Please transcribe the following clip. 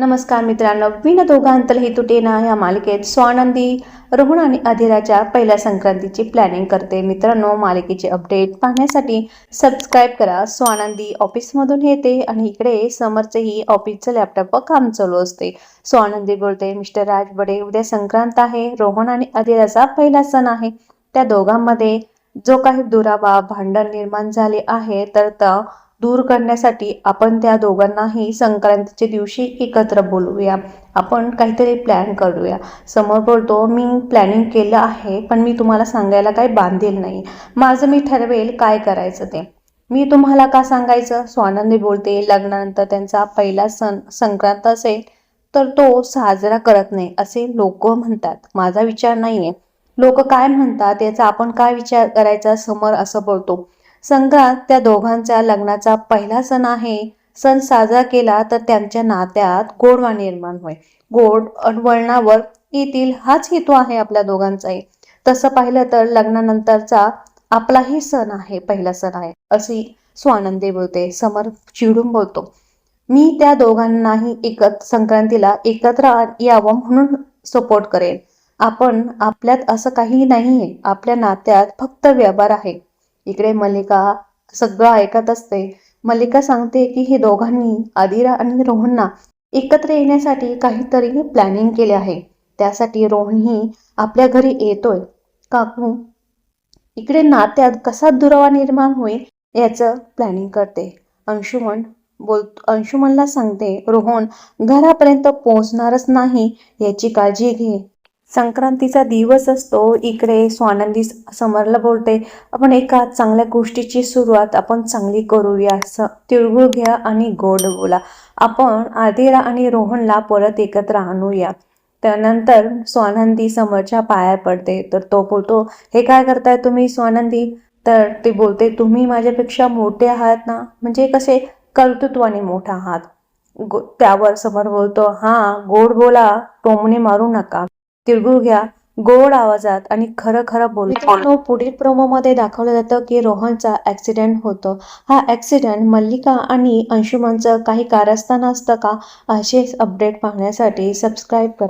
नमस्कार मित्रांनो विन दोघांतल ही तुटेना या मालिकेत स्वानंदी रोहन आणि अधिराच्या पहिल्या संक्रांतीची प्लॅनिंग करते. मित्रांनो मालिकेचे अपडेट पाहण्यासाठी सबस्क्राईब करा. स्वानंदी ऑफिसमधून येते आणि इकडे समरचंही ऑफिसचं लॅपटॉपवर काम चालू असते. स्वानंदी बोलते मिस्टर राजबडे उद्या संक्रांत आहे. रोहन आणि अधिराचा पहिला सण आहे. त्या दोघांमध्ये जो काही दुरावा भांडण निर्माण झाले आहे तर दूर करण्यासाठी आपण त्या दोघांनाही संक्रांतीच्या दिवशी एकत्र बोलूया. आपण काहीतरी प्लॅन करूया. समोर बोलतो मी प्लॅनिंग केलं आहे पण मी तुम्हाला सांगायला काही बांधील नाही. माझं मी ठरवेल काय करायचं ते. मी तुम्हाला का सांगायचं? स्वानंदी बोलते. लग्नानंतर त्यांचा पहिला सण संक्रांत असेल तर तो साजरा करत नाही असे लोक म्हणतात. माझा विचार नाहीये. लोक काय म्हणतात याचा आपण काय विचार करायचा? समोर असं बोलतो. संक्रांत त्या दोघांच्या लग्नाचा पहिला सण आहे. सण साजरा केला तर त्यांच्या नात्यात गोडवा निर्माण होईल गोड वळणावर येतील हाच हेतू आहे आपल्या दोघांचाही. तसं पाहिलं तर लग्नानंतरचा आपलाही सण आहे पहिला सण आहे अशी स्वानंदी बोलते समर चिडून बोलतो. मी त्या दोघांनाही एकत्र संक्रांतीला एकत्र यावं म्हणून सपोर्ट करेन. आपण आपल्यात असं काही नाहीये. आपल्या नात्यात फक्त व्यवहार आहे. इकडे मल्लिका सगळं ऐकत असते. मल्लिका सांगते की हे दोघांनी आदिरा आणि रोहनना एकत्र येण्यासाठी काहीतरी प्लॅनिंग केले आहे. त्यासाठी रोहनही आपल्या घरी येतोय. काकू इकडे नात्यात कसा दुरावा निर्माण होईल याचं प्लॅनिंग करते. अंशुमन बोल अंशुमनला सांगते रोहन घरापर्यंत पोहोचणारच नाही याची काळजी घे. संक्रांतीचा दिवस असतो. इकडे स्वानंदी समरला बोलते. आपण एका चांगल्या गोष्टीची सुरुवात आपण चांगली करूया. स तिळगुळ घ्या आणि गोड बोला. आपण आदिरा आणि रोहनला परत एकत्र आणूया. त्यानंतर स्वानंदी समरच्या पाया पडते. तर तो बोलतो हे काय करताय तुम्ही स्वानंदी? तर ते बोलते तुम्ही माझ्यापेक्षा मोठे आहात ना? म्हणजे कसे? कर्तृत्वाने मोठा आहात. गो त्यावर समर बोलतो हां गोड बोला टोमणे मारू नका. तिळगुळ घ्या. गोड आवाजात आणि खरं खरं बोलतो पुढील प्रोमोमध्ये दाखवलं जातं की रोहनचा ॲक्सिडेंट होतो. हा ॲक्सिडेंट मल्लिका आणि अंशुमनचं काही कारस्थान असतं का? असेच अपडेट पाहण्यासाठी सबस्क्राईब करा.